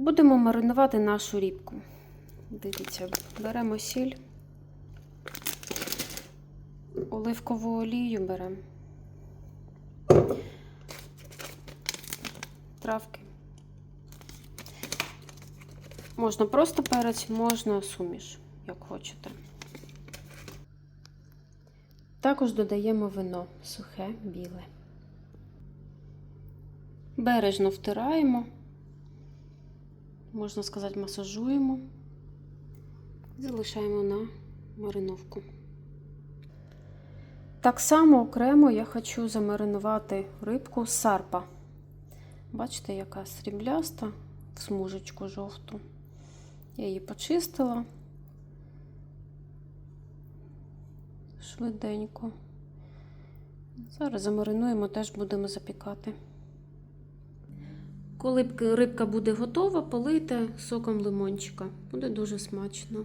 Будемо маринувати нашу рібку. Дивіться, беремо сіль, оливкову олію беремо, травки. Можна просто перець, можна суміш, як хочете. Також додаємо вино сухе, біле. Бережно втираємо, можна сказати, масажуємо. і Залишаємо на мариновку. Так само окремо я хочу замаринувати рибку сарпа. Бачите, яка срібляста в смужечку жовту. Я її почистила швиденько. Зараз замаринуємо, теж будемо запікати. Коли рибка буде готова, полийте соком лимончика. Буде дуже смачно.